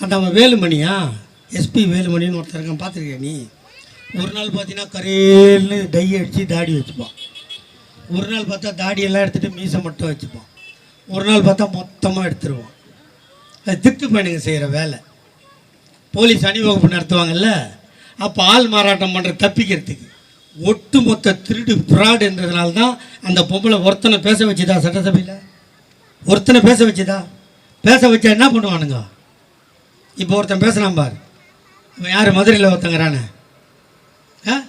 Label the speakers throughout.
Speaker 1: அந்த அவன் வேலுமணியா? எஸ்பி வேலுமணின்னு ஒருத்தர் இருக்கான் பார்த்துருக்கியா நீ? ஒரு நாள் பார்த்தீங்கன்னா கரேல்னு டை அடித்து தாடி வச்சுப்பான். ஒரு நாள் பார்த்தா தாடியெல்லாம் எடுத்துகிட்டு மீசை மட்டும் வச்சுப்பான். ஒரு நாள் பார்த்தா மொத்தமாக எடுத்துருவான். அது திட்டு பையனுங்க செய்கிற வேலை. போலீஸ் அணிவகுப்பு நடத்துவாங்கல்ல அப்போ ஆள் மாறாட்டம் பண்ணுற தப்பிக்கிறதுக்கு. ஒட்டுமொத்த திருடு ஃப்ராடுன்றதுனால தான் அந்த பொம்பளை ஒருத்தனை பேச வச்சுதா சட்டசபையில்? ஒருத்தனை பேச வச்சுதா? பேச வச்சா என்ன பண்ணுவானுங்க? இப்போ ஒருத்தன் பேசுகிறான் பார். இவன் யார்? மதுரையில் ஒருத்தங்கிறானே. ஆ?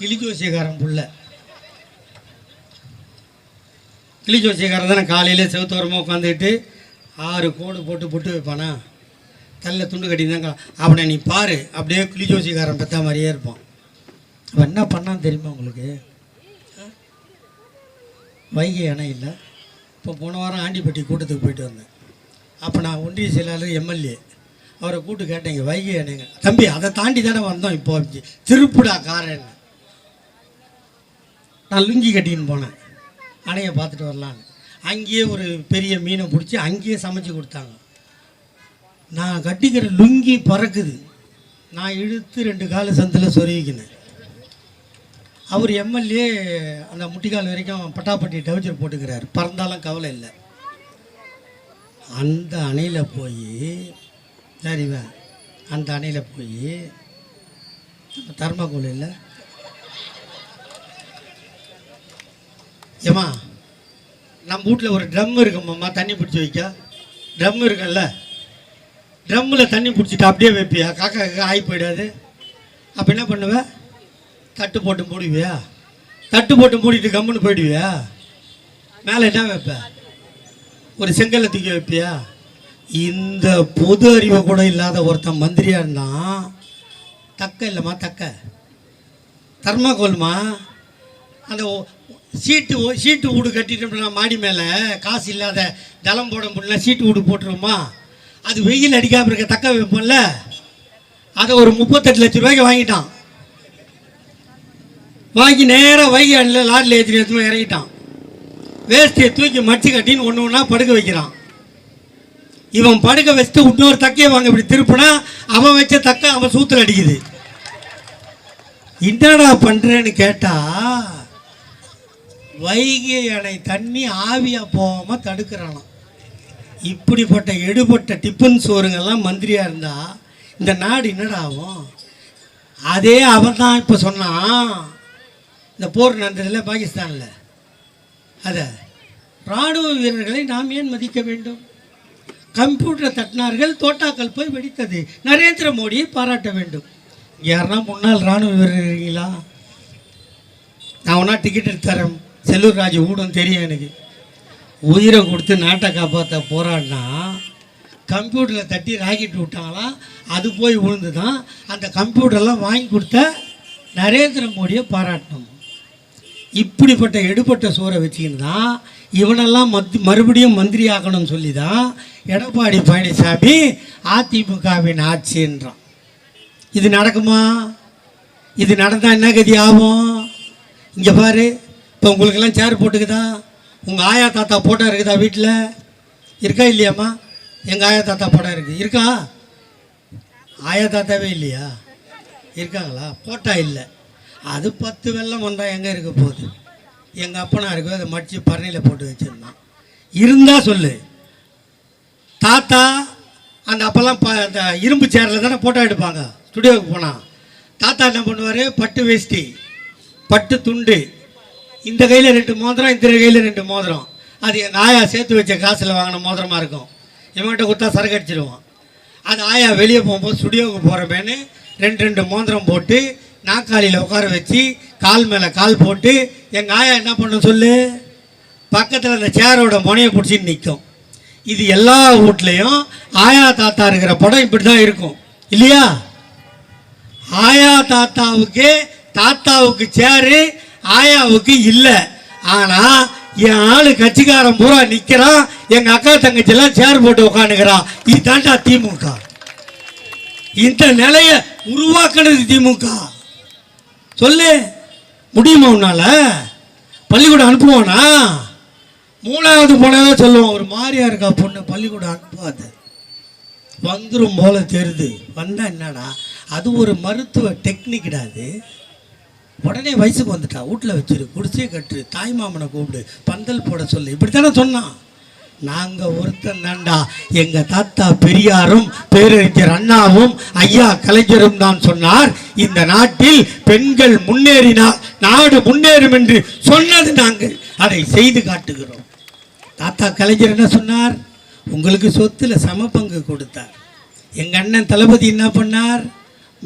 Speaker 1: கிளிஜோசியக்காரன் புள்ள. கிளிஜோசியக்காரன் தானே காலையில் செவத்தோரமாக உட்காந்துக்கிட்டு ஆறு கோடு போட்டு புட்டு வைப்பானா? தலையில் துண்டு கட்டிந்தாங்க அவனை நீ பாரு. அப்படியே கிளிஜோசிக்காரன் பெத்த மாதிரியே இருப்பான். அவன் என்ன பண்ணான்னு தெரியுமா உங்களுக்கு? ஆ? வைகை அணை இல்லை. இப்போ போன வாரம் ஆண்டிப்பட்டி கூட்டத்துக்கு போயிட்டு வந்தேன். அப்போ நான் ஒன்றிய செயலாளர் எம்எல்ஏ. அவரை கூட்டு கேட்டேங்க வைகை அணைங்க தம்பி அதை தாண்டி தானே வந்தோம் இப்போ? திருப்புடா காரன் நான் லுங்கி கட்டின்னு போனேன். அணையை பார்த்துட்டு வரலான்னு. அங்கேயே ஒரு பெரிய மீனை பிடிச்சி அங்கேயே சமைச்சு கொடுத்தாங்க. நான் கட்டிக்கிற லுங்கி பறக்குது. நான் இழுத்து ரெண்டு கால சந்தில் சொருவிக்கினேன் அவர் எம்எல்ஏ அந்த முட்டிக்கால் வரைக்கும் பட்டாப்பட்டி டவுச்சர் போட்டுக்கிறார். பறந்தாலும் கவலை இல்லை. அந்த அணையில் போய் சரிவேன் அந்த அணையில் போய் தர்மக்கோல் இல்லை? ஏம்மா நம்ம வீட்டில் ஒரு ட்ரம் இருக்குமாம்மா தண்ணி பிடிச்சி வைக்க? ட்ரம் இருக்குல்ல ட்ரம்மில் தண்ணி பிடிச்சிட்டு அப்படியே வைப்பியா? காக்கா காக்கா ஆகி போயிடாது. அப்போ என்ன பண்ணுவேன் தட்டு போட்டு மூடுவியா? தட்டு போட்டு மூடிட்டு கம்முன்னு போயிடுவியா? மேலே என்ன வைப்பேன் ஒரு செங்கல்ல தூக்கி வைப்பியா? இந்த பொது அறிவு கூட இல்லாத ஒருத்தன் மந்திரியா இருந்தான் தக்க இல்லைம்மா தக்க. தர்மாக்கோல்மா அந்த ஓ- சீட்டு சீட்டு வீடு கட்டிட்டோம்னா மாடி மேலே காசு இல்லாத தளம் போட முடியல சீட்டு வீடு போட்டுருவோமா? அது வெயில் அடிக்காமல் இருக்க தக்க வைப்போம்ல? அதை ஒரு முப்பத்தெட்டு லட்ச ரூபாய்க்கு வாங்கிட்டான். வாங்கி நேராக வைகை அணில் லாரியில் ஏற்றி எடுத்து இறங்கிட்டான் வேஷ்டியை தூக்கி மடிச்சு கட்டின்னு ஒன்று ஒன்றா படுக்க வைக்கிறான். இவன் படுக்க வச்சுட்டு இன்னொரு தக்கையை வாங்க இப்படி திருப்பினா அவன் வச்ச தக்கை அவன் சூத்தில் அடிக்குது. என்னடா பண்ணுறேன்னு கேட்டால் வைகை அணை தண்ணி ஆவியாக போகாமல் தடுக்கிறானாம். இப்படிப்பட்ட எடுபட்ட டிஃபன் சோறுங்கெல்லாம் மந்திரியாக இருந்தால் இந்த நாடு என்னடா ஆகும்? அதே அவன் தான் இப்போ சொன்னான். இந்த போர் நடந்ததில்ல பாகிஸ்தானில். அதை ராணுவ வீரர்களை நாம் ஏன் மதிக்க வேண்டும்? கம்ப்யூட்டர் தட்டினார்கள் தோட்டாக்கள் போய் வெடித்தது. நரேந்திர மோடியை பாராட்ட வேண்டும். யாருன்னா முன்னாள் ராணுவ வீரர் இருக்கீங்களா? நான் ஒன்றா டிக்கெட் எடுத்து தரேன். செல்லூர் ராஜு ஊடும் தெரியும் எனக்கு. உயிரை கொடுத்து நாட்டை காப்பாற்ற போராடினா கம்ப்யூட்டரில் தட்டி ராக்கெட் விட்டாங்களாம் அது போய் விழுந்து தான் அந்த கம்ப்யூட்டர்லாம் வாங்கி கொடுத்த நரேந்திர மோடியை பாராட்டணும். இப்படிப்பட்ட எடுபட்ட சோரை வச்சுக்கின்னு தான் இவனெல்லாம் மத் மறுபடியும் மந்திரி ஆகணும்னு சொல்லி தான் எடப்பாடி பழனிசாமி அதிமுகவின் ஆட்சின்றான் இது நடக்குமா? இது நடந்தால் என்ன கதி ஆகும்? இங்கே பாரு இப்போ உங்களுக்கெல்லாம் சேர் போட்டுக்குதா? உங்கள் ஆயா தாத்தா போட்டோ இருக்குதா வீட்டில் இருக்கா இல்லையாம்மா? எங்கள் ஆயா தாத்தா போட்டோ இருக்குது இருக்கா? ஆயா தாத்தாவே இல்லையா? இருக்காங்களா? போட்டா இல்லை. அது பத்து வெள்ளம் வந்தால் எங்கே இருக்க போகுது? எங்கள் அப்பனா இருக்கு அதை மடித்து பரணியில் போட்டு வச்சுருந்தான். இருந்தால் சொல்லு. தாத்தா அந்த அப்போல்லாம் ப அந்த இரும்பு சேரில் தானே ஃபோட்டோ எடுப்பாங்க. ஸ்டுடியோவுக்கு போனால் தாத்தா என்ன பண்ணுவார்? பட்டு வேஷ்டி பட்டு துண்டு. இந்த கையில் ரெண்டு மோதிரம் இந்த கையில் ரெண்டு மோதிரம். அது ஆயா சேர்த்து வச்ச காசில் வாங்கின மோதிரமாக இருக்கும். இவன்கிட்ட கொடுத்தா சரக்கு அடிச்சிடுவான் அது ஆயா வெளியே போகும்போது ஸ்டுடியோவுக்கு போகிறப்பேன்னு ரெண்டு ரெண்டு மோதிரம் போட்டு நாக்காளியில் உட்கார வச்சு கால் மேலே கால் போட்டு எங்கள் ஆயா என்ன பண்ணும் சொல்லு? பக்கத்தில் அந்த சேரோட முனையை பிடிச்சின்னு நிற்கும் இது எல்லா வீட்லேயும் ஆயா தாத்தா இருக்கிற படம் இப்படி தான் இருக்கும். இல்லையா? ஆயா தாத்தாவுக்கு தாத்தாவுக்கு சேரு ஆயாவுக்கு இல்லை. ஆனால் என் ஆளு கட்சிக்காரன் பூரா நிற்கிறான் எங்கள் அக்கா தங்கச்சிலாம் சேர் போட்டு உட்காந்துக்கிறான் இதுதான்டா திமுக. இந்த நிலையை உருவாக்குனது திமுக. சொல்லு. முடியுமா உன்னால? பள்ளிக்கூடம் அனுப்புவானா மூணாவது போனதான் சொல்லுவான் ஒரு மாதிரியா இருக்கா பொண்ணு பள்ளிக்கூடம் அனுப்பாது. வந்துடும் போல தெரியுது. வந்தா என்னடா? அது ஒரு மருத்துவ டெக்னிக்டா அது. உடனே வயசுக்கு வந்துட்டா. வீட்டில் வச்சிரு. குடிசே கட்டு தாய் மாமனை கூப்பிடு. பந்தல் போட சொல்லு. இப்படி தானே சொன்னான். நாங்கள் ஒருத்தன் தாண்டா எங்கள் தாத்தா பெரியாரும் பேரறிஞர் அண்ணாவும் ஐயா கலைஞரும் தான் சொன்னார். இந்த நாட்டில் பெண்கள் முன்னேறினால் நாடு முன்னேறும் என்று சொன்னது நாங்கள். அதை செய்து காட்டுகிறோம். தாத்தா கலைஞர் என்ன சொன்னார்? உங்களுக்கு சொத்தில் சம பங்கு கொடுத்தார். எங்கள் அண்ணன் தளபதி என்ன பண்ணார்?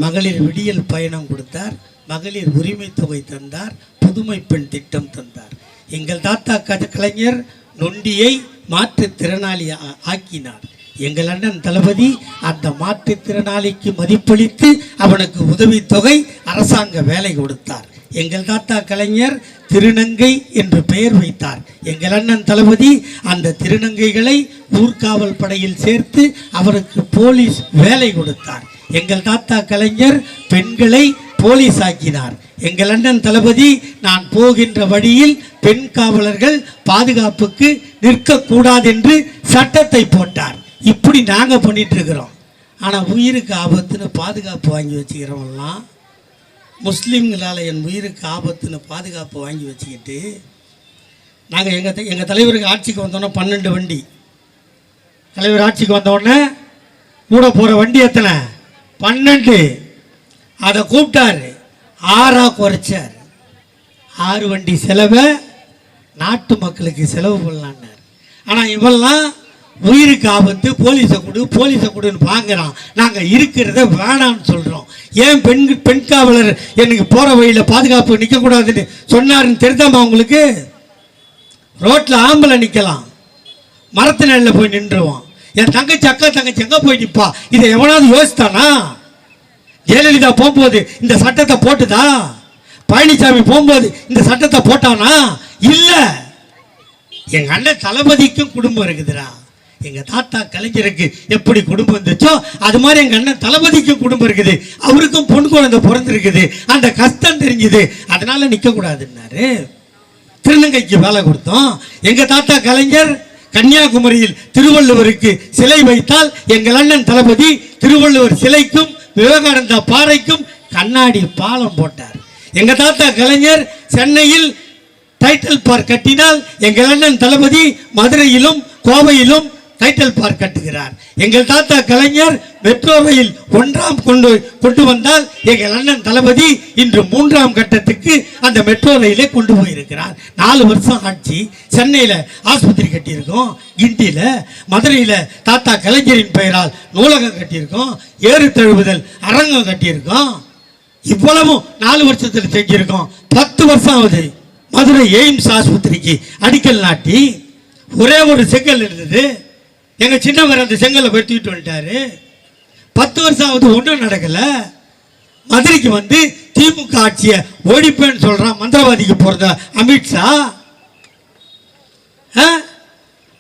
Speaker 1: மகளிர் விடியல் பயணம் கொடுத்தார். மகளிர் உரிமை தொகை தந்தார். புதுமை பெண் திட்டம் தந்தார். எங்கள் தாத்தா கலைஞர் நொண்டியை மாற்றுத்திறனாளி ஆ- ஆக்கினார். எங்கள் அண்ணன் தளபதி அந்த மாற்றுத்திறனாளிக்கு மதிப்பளித்து அவனுக்கு உதவித்தொகை அரசாங்க வேலை கொடுத்தார். எங்கள் தாத்தா கலைஞர் திருநங்கை என்று பெயர் வைத்தார். எங்கள் அண்ணன் தளபதி அந்த திருநங்கைகளை ஊர்காவல் படையில் சேர்த்து அவருக்கு போலீஸ் வேலை கொடுத்தார். எங்கள் தாத்தா கலைஞர் பெண்களை போலீஸ் ஆக்கினார் எங்கள் அண்ணன் தளபதி நான் போகின்ற வழியில் பெண் காவலர்கள் பாதுகாப்புக்கு நிற்கக்கூடாது என்று சட்டத்தை போட்டார். இப்படி நாங்கள் பண்ணிட்டு இருக்கிறோம் ஆனால் உயிருக்கு ஆபத்துன்னு பாதுகாப்பு வாங்கி வச்சுக்கிறவங்களாம் முஸ்லீம்களால் என் உயிருக்கு ஆபத்துன்னு பாதுகாப்பு வாங்கி வச்சுக்கிட்டு நாங்கள் எங்கள் எங்கள் தலைவருக்கு ஆட்சிக்கு வந்தோன்னே பன்னெண்டு வண்டி. தலைவர் ஆட்சிக்கு வந்தோடனே கூட போகிற வண்டி எத்தனை? பன்னெண்டு. அதை கூப்பிட்டாரு. ஆறாக குறைச்சார். ஆறு வண்டி செலவை நாட்டு மக்களுக்கு செலவு பண்ணலான்னார். ஆனால் இவெல்லாம் உயிருக்கு ஆபத்து போலீஸை கொடு போலீஸை கொடுன்னு வாங்குறான். நாங்கள் இருக்கிறத வேணாம்னு சொல்கிறோம் ஏன் பெண் பெண் காவலர் எனக்கு போகிற வழியில் பாதுகாப்பு நிற்கக்கூடாதுன்னு சொன்னாருன்னு தெரிந்தாமா உங்களுக்கு? ரோட்டில் ஆம்பளை நிற்கலாம் மரத்து நெல்லில் போய் நின்றுவோம் என் தங்கச்சி அக்கா தங்கச்சி எங்கே போய் நிற்பா இதை எவனாவது யோசித்தானா? ஜெயலலிதா போகும்போது இந்த சட்டத்தை போட்டுதா? பழனிசாமி போகும்போது இந்த சட்டத்தை போட்டானா? இல்லை. எங்கள் அண்ணன் தளபதிக்கும் குடும்பம் இருக்குதுடா. எங்கள் தாத்தா கலைஞருக்கு எப்படி குடும்பம் இருந்துச்சோ அது மாதிரி எங்கள் அண்ணன் தளபதிக்கும் குடும்பம் இருக்குது. அவருக்கும் பொன் குழந்தை பிறந்திருக்குது. அந்த கஷ்டம் தெரிஞ்சுது. அதனால் நிற்கக்கூடாதுன்னாரு திருநங்கைக்கு வேலை கொடுத்தோம். எங்கள் தாத்தா கலைஞர் கன்னியாகுமரியில் திருவள்ளுவருக்கு சிலை வைத்தால் எங்கள் அண்ணன் தளபதி திருவள்ளுவர் சிலைக்கும் விவேகானந்தா பாறைக்கும் கண்ணாடி பாலம் போட்டார். எங்க தாத்தா கலைஞர் சென்னையில் டைட்டில் பார்க் கட்டினால் எங்கள் அண்ணன் தளபதி மதுரையிலும் கோவையிலும் டைட்டில் பார்க் கட்டுகிறார். எங்கள் தாத்தா கலைஞர் மெட்ரோ ரயில் ஒன்றாம் கொண்டு கொண்டு வந்தால் எங்கள் அண்ணன் தளபதி இன்று மூன்றாம் கட்டத்துக்கு அந்த மெட்ரோ ரயிலை கொண்டு போயிருக்கிறார். நாலு வருஷம் ஆட்சி சென்னையில் ஆஸ்பத்திரி கட்டியிருக்கோம். கிண்டியில் மதுரையில் தாத்தா கலைஞரின் பெயரால் நூலகம் கட்டியிருக்கோம். ஏறு தழுவுதல் அரங்கம் கட்டியிருக்கோம். இவ்வளவும் நாலு வருஷத்தில் செஞ்சிருக்கோம். பத்து வருஷம் ஆகுது. மதுரை எய்ம்ஸ் ஆஸ்பத்திரிக்கு அடிக்கல் நாட்டி ஒரே ஒரு செங்கல் இருந்தது. எங்க சின்னவர் அந்த செங்கலை போய் தூக்கிட்டு வந்துட்டாரு. பத்து வருஷம் ஆகுது ஒன்றும் நடக்கல. மதுரைக்கு வந்து திமுக ஆட்சியை ஒழிப்பேன்னு சொல்றான் மந்திரவாதிக்கு போறத அமித்ஷா. ஆ?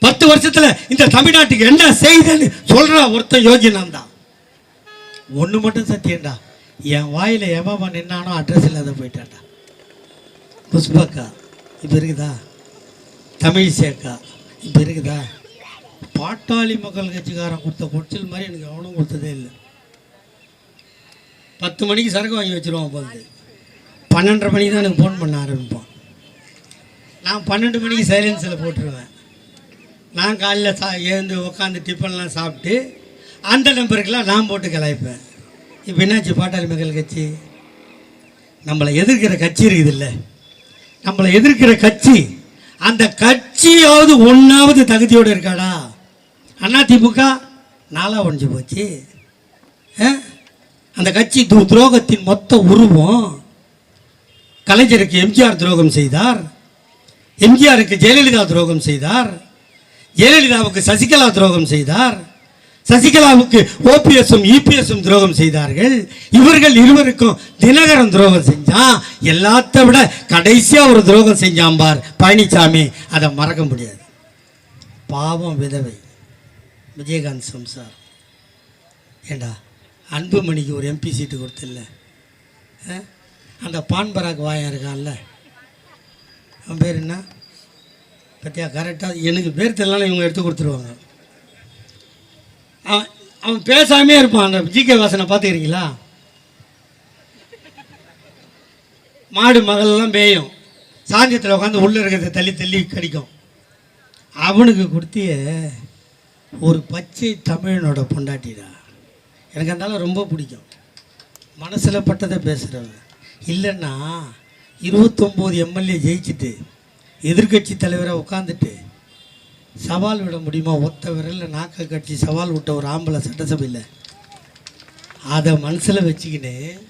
Speaker 1: பத்து வருஷத்துல இந்த தமிழ்நாட்டுக்கு என்ன செய்தன்னு சொல்ற ஒருத்தன் யோகினான் தான் ஒன்று மட்டும் சத்தியம்டா. என் வாயில் எவன் நின்னானோ அட்ரஸ் இல்லாத போயிட்டான்டா. புஷ்பக்கா இப்போ இருக்குதா? தமிழிசேக்கா இப்போ இருக்குதா? பாட்டாளி மக்கள் கட்சிக்காரன் கொடுத்த குடிச்சல் மாதிரி எனக்கு அவனும் கொடுத்ததே இல்லை. பத்து மணிக்கு சரக்கு வாங்கி வச்சிருவான் போகுது பன்னெண்டரை மணிக்கு தான் எனக்கு ஃபோன் பண்ண ஆரம்பிப்பான். நான் பன்னெண்டு மணிக்கு சைலன்ஸில் போட்டுருவேன். நான் காலைல சா எழுந்து உட்காந்து டிஃபன்லாம் சாப்பிட்டு அந்த நம்பருக்கெல்லாம் நான் போட்டு கலாய்ப்பேன். இப்போ என்னாச்சு பாட்டாளி மக்கள் கட்சி? நம்மளை எதிர்க்கிற கட்சி இருக்குதுல்ல. நம்மளை எதிர்க்கிற கட்சி அந்த கட்சியாவது ஒன்றாவது தகுதியோடு இருக்காடா? அண்ணா திமுக நாளாக ஒழிஞ்சு போச்சு. ஆ? அந்த கட்சி து துரோகத்தின் மொத்த உருவம் கலைஞருக்கு எம்ஜிஆர் துரோகம் செய்தார். எம்ஜிஆருக்கு ஜெயலலிதா துரோகம் செய்தார். ஜெயலலிதாவுக்கு சசிகலா துரோகம் செய்தார். சசிகலாவுக்கு ஓபிஎஸும் இபிஎஸும் துரோகம் செய்தார்கள். இவர்கள் இருவருக்கும் தினகரன் துரோகம் செஞ்சான் எல்லாத்த விட கடைசியாக ஒரு துரோகம் செஞ்சான் பார் பழனிசாமி அதை மறக்க முடியாது. பாவம் விதவை. விஜயகாந்த் சம்சார் ஏண்டா? அன்புமணிக்கு ஒரு எம்பி சீட்டு கொடுத்தில்ல. ஆ? அந்த பான்பராக் வாயன் இருக்கான்ல. அவன் பேர் என்ன? பத்தியா கரெக்டாக எனக்கு பேர் தெரியலனா இவங்க எடுத்து கொடுத்துருவாங்க. அவன் அவன் பேசாமே இருப்பான். அந்த ஜிகே வாசனை பார்த்துக்கிறீங்களா? மாடு மகள்லாம் மேயும். சாந்தியத்தில் உட்காந்து உள்ளே இருக்கிறத தள்ளி தள்ளி கடிக்கும். அவனுக்கு கொடுத்திய ஒரு பச்சை தமிழனோட பொண்டாட்டிடா. எனக்கு அதனால் ரொம்ப பிடிக்கும். மனசில் பட்டதை பேசுகிறவங்க இல்லைன்னா இருபத்தொம்போது எம்எல்ஏ ஜெயிச்சுட்டு எதிர்க்கட்சி தலைவராக உட்காந்துட்டு சவால் விட முடியுமா? ஒத்த விரலில் நாக்க கட்சி சவால் விட்ட ஒரு ஆம்பளை சட்டசபையில். அதை மனசில் வச்சுக்கின்னு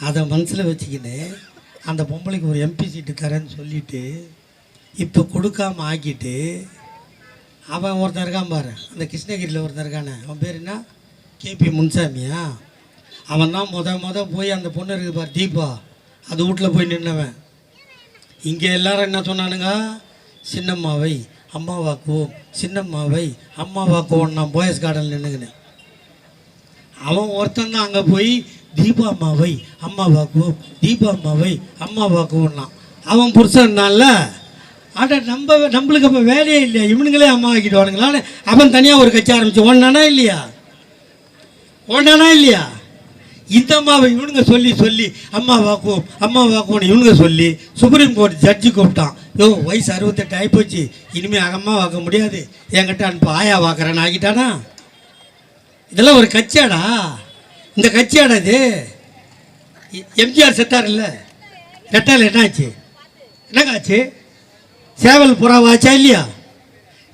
Speaker 1: அதை மனசில் வச்சுக்கின்னு அந்த பொம்பளைக்கு ஒரு எம்பி சீட்டு தரேன்னு சொல்லிவிட்டு இப்போ கொடுக்காம ஆக்கிட்டு அவன் ஒருத்தன் இருக்கான் பாரு. அந்த கிருஷ்ணகிரியில் ஒருத்தன் இருக்கானே. அவன் பேர் என்ன? கேபி முன்சாமியா? அவன் தான் முத முத போய் அந்த பொண்ணு இருக்குது பார் தீபா. அது வீட்டில் போய் நின்னவன். இங்கே எல்லாரும் என்ன சொன்னானுங்க? சின்னம்மாவை அம்மாவாக்குவோம் சின்னம்மாவை அம்மாவாக்குவோம் நான் போயஸ் கார்டன் நின்றுக்கினேன் அவன் ஒருத்தன் தான் அங்கே போய் தீபா அம்மாவை அம்மாவாக்குவோம் தீபா அம்மாவை அம்மாவாக்குவோம்னான். அவன் புருஷன் இருந்தான்ல ஆனால் நம்ம நம்மளுக்கு அப்போ வேலையே இல்லையா? இவனுங்களே அம்மா ஆக்கிடுவானுங்களான்னு அவன் தனியாக ஒரு கட்சி ஆரம்பிச்சு ஒன்னானா இல்லையா? ஒன்னானா இல்லையா? இந்த அம்மாவை இவனுங்க சொல்லி சொல்லி அம்மா வாக்குவோம் அம்மா வாக்குவோம்னு இவனுங்க சொல்லி சுப்ரீம் கோர்ட் ஜட்ஜி கூப்பிட்டான். யோ வயசு அறுபத்தெட்டு ஆகிப்போச்சு இனிமேல் அம்மா வாக்க முடியாது. என்கிட்ட அனுப்ப ஆயா வாக்குறேன்னு ஆகிட்டானா இதெல்லாம் ஒரு கட்சியாடா? இந்த கட்சியாடா இது? எம்ஜிஆர் செத்தார் இல்லை ரெட்டால் என்னாச்சு? என்னங்க ஆச்சு? சேவல் புறாவாச்சா இல்லையா?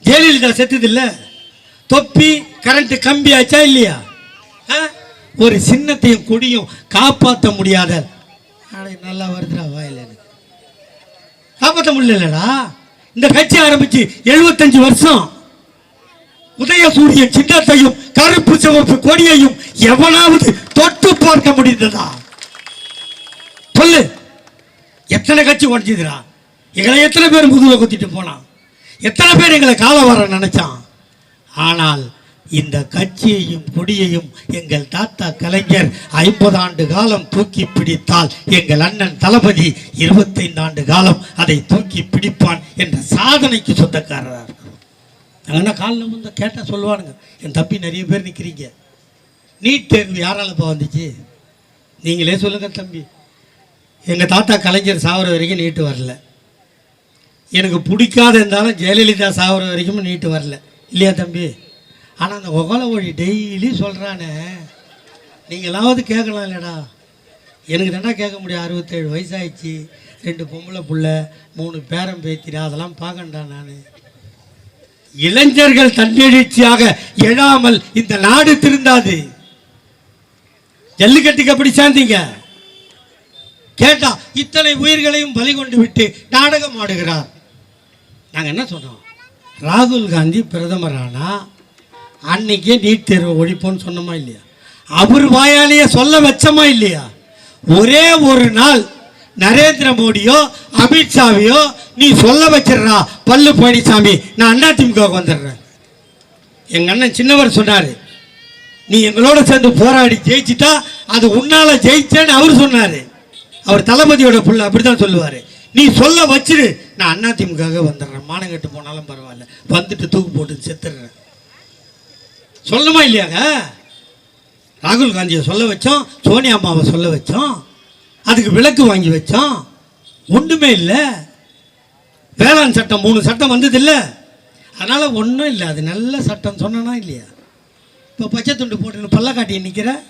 Speaker 1: ஜெயலலிதா செத்தது இல்லை தொப்பி கரண்ட் கம்பி ஆச்சா இல்லையா? ஆ? ஒரு சின்னத்தையும் கொடியும் காப்பாற்ற முடியாத. நல்லா வருதுடா வாயில் எனக்கு. காப்பாற்ற முடியலடா. இந்த கட்சி ஆரம்பிச்சு எழுபத்தஞ்சு வருஷம். உதய சூரியன் சின்னத்தையும் கருப்பு சிவப்பு கொடியையும் எவனாவது தொட்டு பார்க்க முடிந்ததா? சொல்லு. எத்தனை கட்சி உடஞ்சதுடா? எங்களை எத்தனை பேர் முதுகில் குத்திட்டு போனான்? எத்தனை பேர் எங்களை கால வர நினைச்சான்? ஆனால் இந்த கட்சியையும் கொடியையும் எங்கள் தாத்தா கலைஞர் ஐம்பது ஆண்டு காலம் தூக்கி பிடித்தால் எங்கள் அண்ணன் தளபதி இருபத்தைந்து ஆண்டு காலம் அதை தூக்கி பிடிப்பான் என்ற சாதனைக்கு சொந்தக்காரராக இருக்கிறோம் நாங்கள் காலில் முந்த கேட்டால் சொல்லுவானுங்க. என் தம்பி நிறைய பேர் நிற்கிறீங்க நீட் தேர்வு யாராலப்பா வந்துச்சு? நீங்களே சொல்லுங்கள் தம்பி. எங்கள் தாத்தா கலைஞர் சாகிற வரைக்கும் நீட்டு வரல. எனக்கு பிடிக்காத இருந்தாலும் ஜெயலலிதா சாகிற வரைக்கும் நீட்டு வரல. இல்லையா தம்பி? ஆனால் அந்த ஒகலை ஒழி டெய்லி சொல்கிறானே நீங்களாவது கேட்கலாம் இல்லைடா. எனக்கு தானே கேட்க முடியும்? அறுபத்தேழு வயசாகிடுச்சு ரெண்டு பொம்பளை புள்ள மூணு பேரம் பேத்திடா அதெல்லாம் பார்க்கண்டா நான். இளைஞர்கள் தன்னெழுச்சியாக எழாமல் இந்த நாடு திருந்தாது. ஜல்லிக்கட்டுக்கு எப்படி சேர்ந்தீங்க கேட்டா இத்தனை உயிர்களையும் பலி கொண்டு விட்டு நாடகம் ஆடுகிறார். நாங்கள் என்ன சொன்னோம் ராகுல் காந்தி பிரதமர் ஆனா அன்னைக்கே நீட் தேர்வை ஒழிப்போன்னு சொன்னோமா இல்லையா? அவர் வாயாலேயே சொல்ல வச்சோமா இல்லையா? ஒரே ஒரு நாள் நரேந்திர மோடியோ அமித்ஷாவையோ நீ சொல்ல வச்சிடுறா. பல்லு பழனிசாமி நான் அதிமுக வந்துடுறேன். எங்கள் அண்ணன் சின்னவர் சொன்னார் நீ எங்களோட சேர்ந்து போராடி ஜெயிச்சிட்டா அது உன்னால் ஜெயிச்சேன்னு அவர் சொன்னார். அவர் தளபதியோட புள்ள அப்படிதான் சொல்லுவார். நீ சொல்ல வச்சிரு நான் அதிமுக வந்துடுறேன். மானங்கட்டு போனாலும் பரவாயில்ல. வந்துட்டு தூக்கு போட்டு செத்துடுறேன். சொல்லணுமா இல்லையாங்க ராகுல் காந்தியை சொல்ல வச்சோம் சோனியா அம்மாவை சொல்ல வச்சோம் அதுக்கு விளக்கு வாங்கி வச்சோம். ஒன்றுமே இல்லை. வேளாண் சட்டம் மூணு சட்டம் வந்தது இல்லை அதனால் ஒன்றும் இல்லை. அது நல்ல சட்டம் சொன்னனா இல்லையா? இப்போ பச்சை துண்டு போட்டுன்னு பல்ல காட்டி நிற்கிற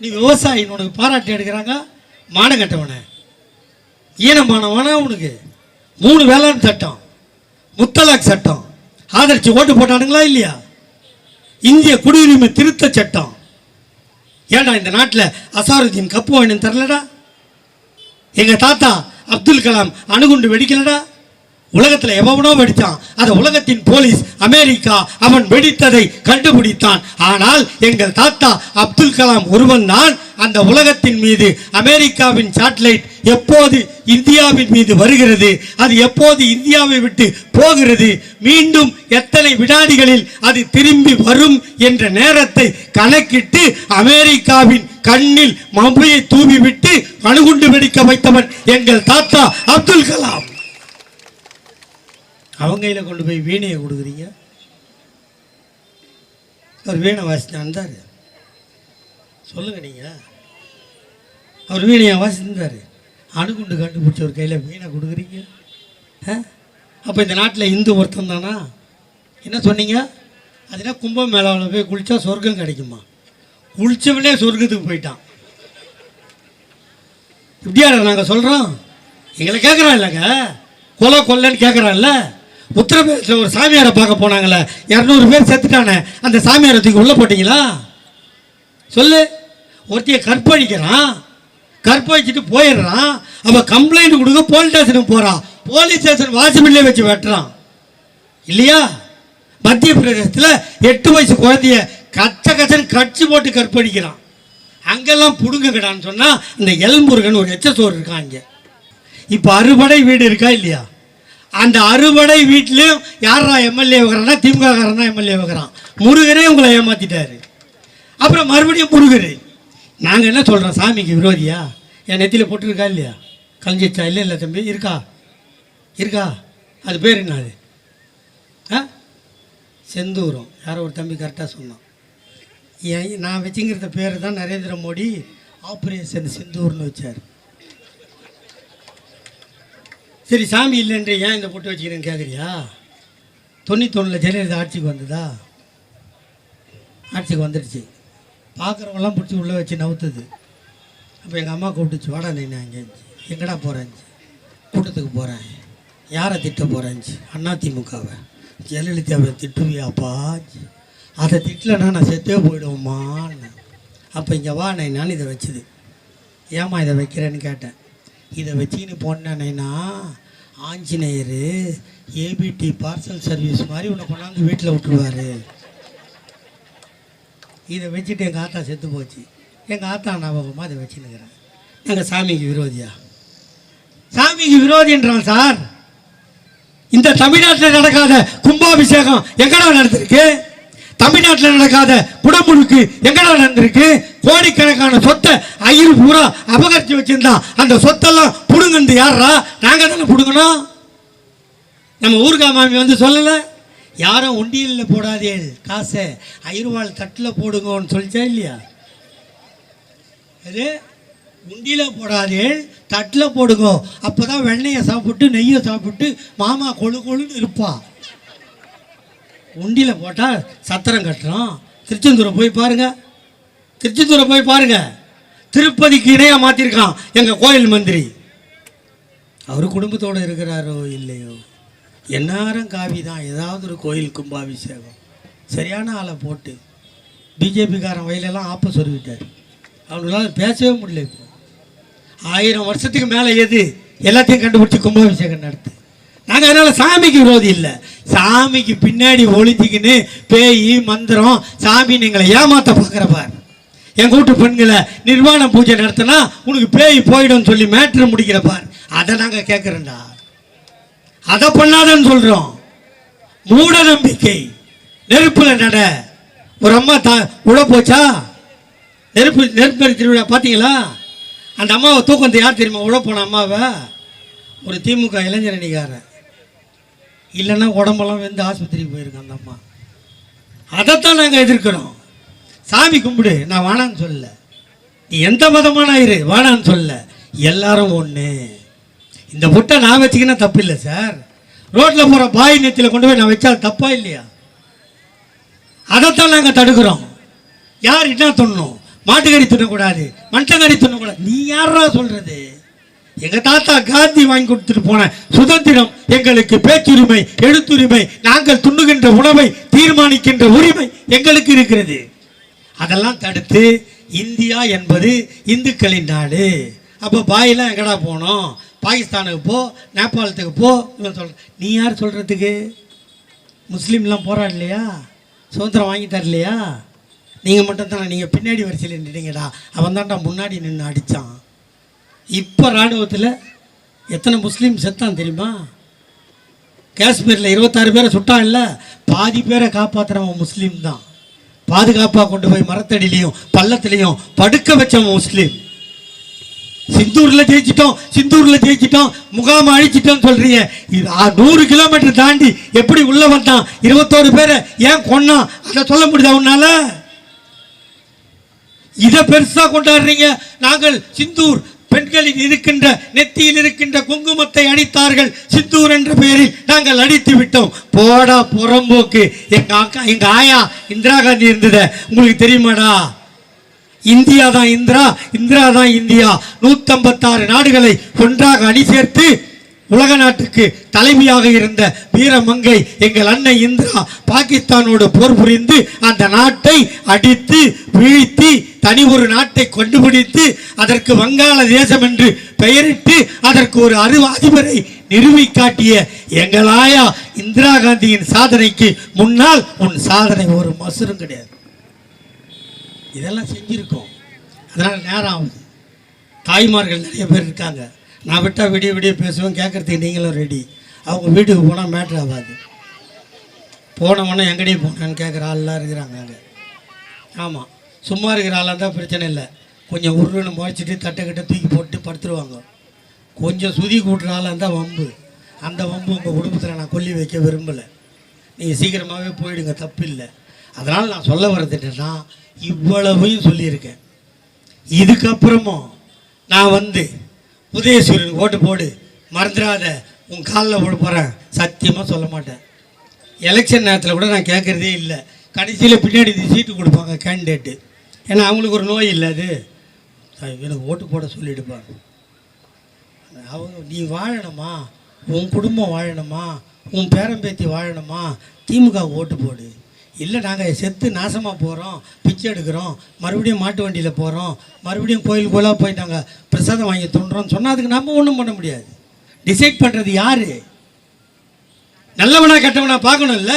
Speaker 1: நீ விவசாயி உனக்கு பாராட்டி எடுக்கிறாங்க? மானம் கட்டவனே. ஈனமானவனா உனக்கு? மூணு வேளாண் சட்டம் முத்தலாக் சட்டம். ஆதரிச்சு ஓட்டு போட்டானுங்களா இல்லையா? இந்திய குடியுரிமை திருத்த சட்டம். ஏன்டா இந்த நாட்டில் அசாருதீன் கப்பு வாங்கினு தரலடா? எங்கள் தாத்தா அப்துல் கலாம் அணுகுண்டு வெடிக்கலடா? உலகத்தில் எவனோ வெடித்தான் அதை உலகத்தின் போலீஸ் அமெரிக்கா அவன் வெடித்ததை கண்டுபிடித்தான். ஆனால் எங்கள் தாத்தா அப்துல் கலாம் ஒருவன் தான் அந்த உலகத்தின் மீது அமெரிக்காவின் சேட்டலைட் எப்போது இந்தியாவின் மீது வருகிறது அது எப்போது இந்தியாவை விட்டு போகிறது மீண்டும் எத்தனை வினாடிகளில் அது திரும்பி வரும் என்ற நேரத்தை கணக்கிட்டு அமெரிக்காவின் கண்ணில் மம்பையை தூவிவிட்டு அணுகுண்டு வெடிக்க வைத்தவன் எங்கள் தாத்தா அப்துல் கலாம். அவங்க கையில் கொண்டு போய் வீணையை கொடுக்குறீங்க? அவர் வீணை வாசித்தான்ந்தார் சொல்லுங்கள் நீங்கள் அவர் வீணையை வாசித்திருந்தார் அணுகுண்டு கண்டுபிடிச்ச ஒரு கையில் வீணை கொடுக்குறீங்க. ஆ? அப்போ இந்த நாட்டில் இந்து ஒருத்தன் தானா? என்ன சொன்னீங்க? அதுனா கும்பம் மேலாவில் போய் குளித்தா சொர்க்கம் கிடைக்குமா? குளித்தவனே சொர்க்கத்துக்கு போயிட்டான். இப்படியா நாங்கள் சொல்கிறோம் எங்களை கேட்குறோம் இல்லைங்க கொலை கொல்லைன்னு கேட்குறான்ல உத்தரப்பிரதேசில் ஒரு சாமியாரை பார்க்க போனாங்களே இரநூறு பேர் செத்துட்டானே. அந்த சாமியாரை தூக்கி உள்ளே போட்டிங்களா? சொல்லு. ஒருத்தைய கற்பழிக்கிறான். கற்பழிச்சிட்டு போயிடுறான். அவன் கம்ப்ளைண்ட் கொடுக்க போலீஸ் ஸ்டேஷனுக்கு போகிறான் போலீஸ் ஸ்டேஷன் வாசமில்லே வச்சு வெட்டுறான். இல்லையா? மத்திய பிரதேசத்தில் எட்டு வயசு குழந்தைய கச்ச கச்சன் கட்சி போட்டு கற்பழிக்கிறான். அங்கெல்லாம் புடுங்குங்கடான்னு சொன்னால் இந்த எல்முருகன் ஒரு எச்சசோர் இருக்கான் இங்கே இப்போ அறுபடை வீடு இருக்கா இல்லையா? அந்த அறுபடை வீட்லேயும் யாரா எம்எல்ஏ வைக்கிறான்னா திமுக காரன் தான் எம்எல்ஏ வைக்கிறான். முருகரே உங்களை ஏமாத்திட்டாரு. அப்புறம் மறுபடியும் முருகர். நாங்கள் என்ன சொல்கிறோம் சாமிக்கு விரோதியா? என் நெத்தியில் போட்டிருக்கா இல்லையா? கலைஞ்சிச்சா இல்லை இல்லை தம்பி இருக்கா? இருக்கா? அது பேர் என்ன அது? ஆ? செந்தூரம். யாரோ ஒரு தம்பி கரெக்டாக சொன்னான். ஏன் நான் வச்சுங்கிறத பேர் தான் நரேந்திர மோடி ஆப்ரேஷன் செந்தூர்னு வச்சார். சரி சாமி இல்லைன்ற ஏன் இந்த பொட்டு வச்சுக்கிறேன்னு கேட்குறியா தொண்ணூத்தொன்னில் ஜெயலலிதா ஆட்சிக்கு வந்ததா? ஆட்சிக்கு வந்துடுச்சு. பார்க்குறவங்களாம் பிடிச்சி உள்ளே வச்சு நவுத்துது. அப்போ எங்கள் அம்மா கூப்பிட்டுச்சு வாடா நீ அங்கே எங்கடா போகிறேன்ச்சு கூட்டத்துக்கு போகிறேன் யாரை திட்ட போகிறேன்ச்சு அண்ணா திமுகவை. ஜெயலலிதாவை திட்டுவியாப்பா? அதை திட்டலைன்னா நான் செத்தே போயிடுவோமான்னு. அப்போ இங்கே வா நான் இதை வச்சுது. ஏம்மா இதை வைக்கிறேன்னு கேட்டேன். இதை வச்சுக்கின்னு போனேன்னா ஆஞ்சநேயர் ஏபிடி பார்சல் சர்வீஸ் மாதிரி உன்னை கொண்டாந்து வீட்டில் விட்டுருவாரு. இதை வச்சுட்டு எங்கள் ஆத்தா செத்து போச்சு. எங்கள் ஆத்தா ஞாபகமாக இதை வச்சுன்னுக்கிறேன் நாங்கள் சாமிக்கு விரோதியா? சாமிக்கு விரோதின்றான் சார் இந்த தமிழ்நாட்டில் நடக்காத கும்பாபிஷேகம் எங்கடா நடந்திருக்கு? தமிழ்நாட்டில் நடக்காத குடமுழுக்கு எங்கடா நடந்திருக்கு? கோடிக்கணக்கான சொத்தை ஐயர் பூரா அபகரித்து வச்சிருந்தா அந்த சொத்தெல்லாம் புடுங்கந்து யாரா நாங்கள் தானே புடுங்கணும். நம்ம ஊர்கா மாமி வந்து சொல்லலை யாரும் உண்டியலில் போடாதே காசை ஐயர்வாள் தட்டில் போடுங்கன்னு சொல்லிச்சா இல்லையா? அது உண்டியில் போடாதே தட்டில் போடுங்க. அப்போ தான் வெண்ணையை சாப்பிட்டு நெய்யை சாப்பிட்டு மாமா கொழு கொழுன்னு இருப்பாள் உண்டியில் போட்டால் சத்திரம் கட்டுறோம். திருச்செந்தூரை போய் பாருங்கள் திருச்செந்தூரை போய் பாருங்கள் திருப்பதிக்கு இணையாக மாற்றிருக்கான் எங்கள் கோயில் மந்திரி. அவர் குடும்பத்தோடு இருக்கிறாரோ இல்லையோ? எந்நேரம் காவி தான் ஏதாவது ஒரு கோயில் கும்பாபிஷேகம். சரியான ஆளை போட்டு பிஜேபிக்காரன் வயலெல்லாம் ஆப்ப சொல்லிவிட்டார் அவங்களால பேசவே முடியல இப்போ. ஆயிரம் வருஷத்துக்கு மேலே எது? எல்லாத்தையும் கண்டுபிடிச்சி கும்பாபிஷேகம் நடத்து. நாங்கள் அதனால் சாமிக்கு விரோதி இல்லை. சாமிக்கு பின்னாடி ஒளிஞ்சிக்கின்னு பேய் மந்திரம் சாமி நீங்களை ஏமாத்த பார்க்குற பார். என் கூட்டு பெண்களை நிர்வாண பூஜை நடத்தினா உனக்கு பேய் போயிடும் சொல்லி மேட்ரு முடிக்கிற பார். அதை நாங்கள் கேட்குறேன்டா. அதை பண்ணாதன்னு சொல்கிறோம் மூட நம்பிக்கை. நெருப்பில் நட. ஒரு அம்மா தா உழ போச்சா? நெருப்பு நெருப்பறி திருவிழா பார்த்தீங்களா? அந்த அம்மாவை தூக்கம் யார் தெரியுமா? உள்ள போன அம்மாவை? ஒரு திமுக இளைஞரணிக்காரன் இல்லைன்னா உடம்பெல்லாம் வந்து ஆஸ்பத்திரிக்கு போயிருக்கோம் அந்த அம்மா. அதைத்தான் நாங்கள் எதிர்க்கிறோம். சாமி கும்பிடு நான் வேணான்னு சொல்லல. நீ எந்த மதமான இரு வேணான்னு சொல்லல. எல்லாரும் ஒன்று இந்த புட்டை நான் வச்சுக்கினா தப்பு இல்லை சார். ரோட்டில் போகிற பாய் நெத்தியில் கொண்டு போய் நான் வச்சா தப்பா இல்லையா? அதைத்தான் நாங்கள் தடுக்கிறோம். யார் என்ன துண்ணணும் மாட்டுக்கறி தின்னக்கூடாது. மண்டக்கறி தின்னக்கூடாது. நீ யாரா சொல்கிறது எங்க தாத்தா காந்தி வாங்கி கொடுத்துட்டு போன சுதந்திரம் எங்களுக்கு பேச்சுரிமை எழுத்துரிமை நாங்கள் துண்ணுகின்ற உணவை தீர்மானிக்கின்ற உரிமை எங்களுக்கு இருக்கிறது. அதெல்லாம் தடுத்து இந்தியா என்பது இந்துக்களின் நாடு. அப்போ பாயெல்லாம் எங்கடா போனோம்? பாகிஸ்தானுக்கு போ நேபாளத்துக்கு போ இவன் சொல்ற நீ யார் சொல்கிறதுக்கு முஸ்லீம்லாம் போராடலையா சுதந்திரம் வாங்கி தரலையா? நீங்கள் மட்டும் தானே நீங்கள் பின்னாடி வரிசையில் நின்றீங்கடா. அவன் தான்டா முன்னாடி நின்று அடித்தான் இப்போ இராணுவத்தில் எத்தனை முஸ்லீம் செத்தான் தெரியுமா? காஷ்மீரில் இருபத்தாறு பேரை சுட்டான் இல்லை பாதி பேரை காப்பாற்றுறவன் முஸ்லீம் தான். பாதுகாப்பாக கொண்டு போய் மரத்தடியிலையும் பள்ளத்துலேயும் படுக்க வச்சவன் முஸ்லீம். சிந்தூரில் ஜெயிச்சிட்டோம் சிந்தூரில் ஜெயிச்சிட்டோம் முகாம் அழிச்சிட்டோம் சொல்கிறீங்க இது நூறு கிலோமீட்டர் தாண்டி எப்படி உள்ள வந்தான்? இருபத்தோரு பேரை ஏன் கொன்னான்? அதை சொல்ல முடியுதா உன்னால? இதை பெருசாக கொண்டாடுறீங்க. நாங்கள் சிந்தூர் பெண்களில் இருக்கின்ற நெத்தியில் இருக்கின்ற குங்குமத்தை அடித்தார்கள். சித்தூர் என்ற பெயரில் நாங்கள் அடித்து விட்டோம். போடா புறம்போக்கு. எங்க அக்கா எங்க ஆயா இந்திரா காந்தி இருந்தத உங்களுக்கு தெரியுமாடா? இந்தியா தான் இந்திரா இந்திரா தான் இந்தியா. நூத்தம்பத்தாறு நாடுகளை ஒன்றாக அணி சேர்த்து உலக நாட்டுக்கு தலைமையாக இருந்த வீரமங்கை எங்கள் அன்னை இந்திரா பாகிஸ்தானோடு போர் புரிந்து அந்த நாட்டை அடித்து வீழ்த்தி தனி ஒரு நாட்டை கண்டுபிடித்து அதற்கு வங்காள தேசம் என்று பெயரிட்டு அதற்கு ஒரு அரு அதிபரை நிறுவி காட்டிய எங்களாயா இந்திரா காந்தியின் சாதனைக்கு முன்னால் உன் சாதனை ஒரு மசுரும் கிடையாது. இதெல்லாம் செஞ்சுருக்கோம். அதனால் நேரம் ஆகுது. தாய்மார்கள் நிறைய பேர் இருக்காங்க. நான் விட்டால் விடிய விடிய பேசுவேன் கேட்குறதுக்கு நீங்களும் ரெடி அவங்க வீட்டுக்கு போனால் மேட்ரு ஆகாது. போனவொன்னே உடனே எங்கடி போனேன்னு கேட்குற ஆள்லாம் இருக்கிறாங்க அங்கே. ஆமாம் சும்மா இருக்கிற ஆளாக இருந்தால் பிரச்சனை இல்லை. கொஞ்சம் உருளுன்னு முளைச்சிட்டு தட்டைக்கிட்ட தூக்கி போட்டு படுத்துருவாங்க. கொஞ்சம் சுதி கூட்டுற ஆளாக இருந்தால் வம்பு. அந்த வம்பு உங்கள் குடும்பத்தில் நான் கொல்லி வைக்க விரும்பலை. நீங்கள் சீக்கிரமாகவே போயிடுங்க தப்பு இல்லை அதனால் நான் சொல்ல வர்றது என்னன்னா இவ்வளவையும் சொல்லியிருக்கேன். இதுக்கப்புறமும் நான் வந்து உதயசூரியனுக்கு ஓட்டு போடு மறந்துடாத உன் காலில் போட போகிறேன் சத்தியமாக சொல்ல மாட்டேன். எலெக்ஷன் நேரத்தில் கூட நான் கேட்குறதே இல்லை. கடைசியில் பின்னாடி இந்த சீட்டு கொடுப்பாங்க கேண்டிடேட்டு ஏன்னா அவங்களுக்கு ஒரு நோய் இல்லை அது. எனக்கு ஓட்டு போட சொல்லிடுப்பார் அவங்க நீ வாழணுமா? உன் குடும்பம் வாழணுமா? உன் பேரம்பேத்தி வாழணுமா? திமுக ஓட்டு போடு. இல்லை நாங்கள் செத்து நாசமாக போகிறோம் பிச்சை எடுக்கிறோம் மறுபடியும் மாட்டு வண்டியில் போகிறோம் மறுபடியும் கோயில் கோயிலாக போய் நாங்கள் பிரசாதம் வாங்கி தோன்றோம்னு சொன்னால் அதுக்கு நம்ம ஒன்றும் பண்ண முடியாது. டிசைட் பண்ணுறது யார்? நல்லவனா கெட்டவனா பார்க்கணும்ல?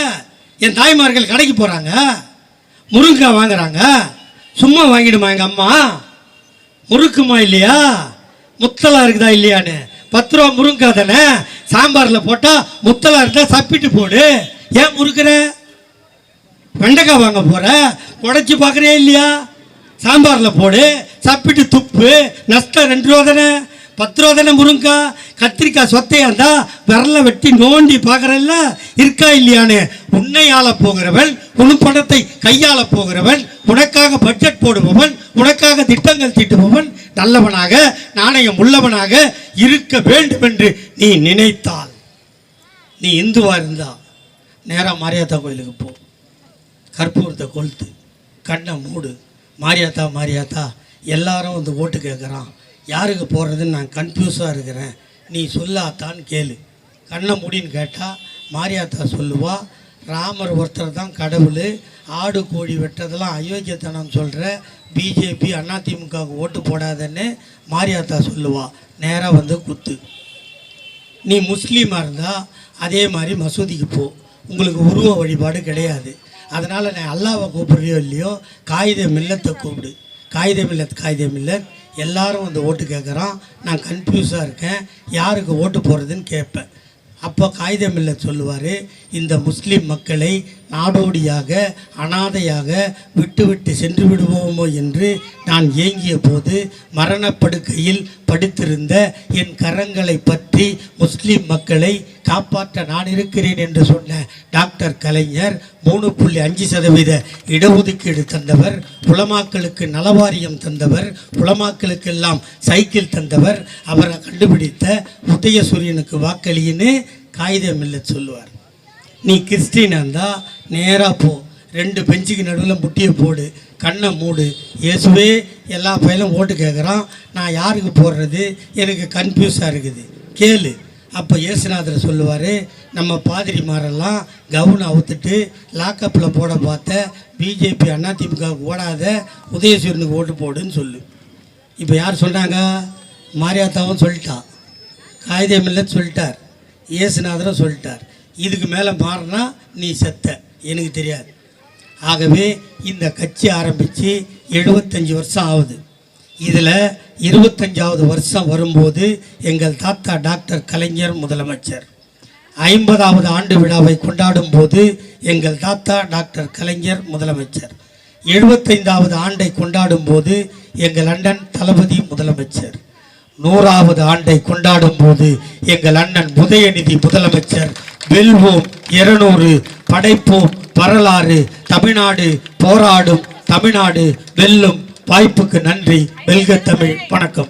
Speaker 1: என் தாய்மார்கள் கடைக்கு போகிறாங்க முருங்கைக்காய் வாங்குறாங்க. சும்மா வாங்கிடுமா எங்கள் அம்மா? முறுக்குமா இல்லையா? முத்தலா இருக்குதா இல்லையான்னு. பத்து ரூபா முருங்கைக்காய் தானே? சாம்பாரில் போட்டால் முத்தலா இருந்தால் சப்பிட்டு போடு. ஏன் முறுக்குற? வெண்டைக்காய் வாங்க போற? உடைச்சி பார்க்குறே இல்லையா? சாம்பாரில் போடு. சப்பிட்டு துப்பு. நஷ்டம் ரெண்டு ரூபா தானே? பத்து ரூபா தானே முருங்கா கத்திரிக்காய் சொத்தையாக இருந்தால் விரல வெட்டி நோண்டி பார்க்குறல்ல இருக்கா இல்லையான்னு உன்னை ஆள போகிறவன் உன் பணத்தை கையாள போகிறவன் உனக்காக பட்ஜெட் போடுபவன் உனக்காக திட்டங்கள் தீட்டுபவன் நல்லவனாக நாணயம் உள்ளவனாக இருக்க வேண்டும் என்று நீ நினைத்தால். நீ இந்துவா இருந்தா நேராக மாரியாத்தா கோயிலுக்கு போ. கற்பூரத்தை கொளுத்து கண்ணை மூடு. மாரியாத்தா மாரியாத்தா எல்லாரும் வந்து ஓட்டு கேட்குறான் யாருக்கு போடுறதுன்னு நான் கன்ஃபியூஸாக இருக்கிறேன். நீ சொல்லாத்தான்னு கேளு. கண்ணை முடின்னு கேட்டால் மாரியாத்தா சொல்லுவா ராமர் ஒருத்தர் தான் கடவுள் ஆடு கோழி வெட்டுறதெல்லாம் அயோக்கியத்தனம் சொல்கிற பிஜேபி அதிமுகவுக்கு ஓட்டு போடாதன்னு மாரியாத்தா சொல்லுவா. நேராக வந்து குத்து. நீ முஸ்லீமாக இருந்தால் அதே மாதிரி மசூதிக்கு போ. உங்களுக்கு உருவ வழிபாடு கிடையாது. அதனால் நான் அல்லாவை கூப்பிட்றியோ இல்லையோ காகித மில்லத்தை கூப்பிடு. காகித மில்லத் காகித மில்லத். எல்லாரும் வந்து ஓட்டு கேட்குறான் நான் கன்ஃபியூஸாக இருக்கேன். யாருக்கு ஓட்டு போடுறதுன்னு கேட்பேன் அப்போ காகிதம் இல்லை சொல்லுவார் இந்த முஸ்லீம் மக்களை நாடோடியாக அனாதையாக விட்டுவிட்டு சென்று விடுவோமோ என்று நான் ஏங்கிய போது மரணப்படுக்கையில் படுத்திருந்த என் கரங்களை பற்றி முஸ்லீம் மக்களை காப்பாற்ற நான் இருக்கிறேன் என்று சொன்ன டாக்டர் கலைஞர் மூணு புள்ளி அஞ்சு சதவீத இடஒதுக்கீடு தந்தவர் புலமாக்களுக்கு நலவாரியம் தந்தவர் புலமாக்களுக்கெல்லாம் சைக்கிள் தந்தவர். அவரை கண்டுபிடித்த உதயசூரியனுக்கு வாக்களின்னு காகிதம் இல்லை சொல்லுவார். நீ கிறிஸ்டினா இருந்தால் நேராக போ. ரெண்டு பெஞ்சுக்கு நடுவில் முட்டியை போடு. கண்ணை மூடு. இயேசுவே எல்லா பையலும் ஓட்டு கேட்குறான் நான் யாருக்கு போடுறது? எனக்கு கன்ஃபியூஸாக இருக்குது. கேளு. அப்போ இயேசுநாதர் சொல்லுவார் நம்ம பாதிரிமாரெல்லாம் கவுனை அவுத்துட்டு லாக்கப்பில் போட பார்த்த பிஜேபி அதிமுக ஓடாத உதயசூரனுக்கு ஓட்டு போடுன்னு சொல்லு. இப்போ யார் சொன்னாங்க மாரியாத்தாவும் சொல்லிட்டா. காகிதம் இல்லைன்னு சொல்லிட்டார். இயேசுநாதரும் சொல்லிட்டார். இதுக்கு மேலே மாறினா நீ செத்த எனக்கு தெரியாது. ஆகவே இந்த கட்சி ஆரம்பித்து எழுபத்தஞ்சி வருஷம் ஆகுது. இதில் இருபத்தஞ்சாவது வருஷம் வரும்போது எங்கள் தாத்தா டாக்டர் கலைஞர் முதலமைச்சர். ஐம்பதாவது ஆண்டு விழாவை கொண்டாடும் போது எங்கள் தாத்தா டாக்டர் கலைஞர் முதலமைச்சர். எழுபத்தைந்தாவது ஆண்டை கொண்டாடும் போது எங்கள் அண்ணன் தளபதி முதலமைச்சர். நூறாவது ஆண்டை கொண்டாடும் போது எங்கள் அண்ணன் உதயநிதி முதலமைச்சர். வெல்வோம் இருநூறு படைப்போம் வரலாறு தமிழ்நாடு போராடும் தமிழ்நாடு வெல்லும். வாய்ப்புக்கு நன்றி. வெல்க தமிழ். வணக்கம்.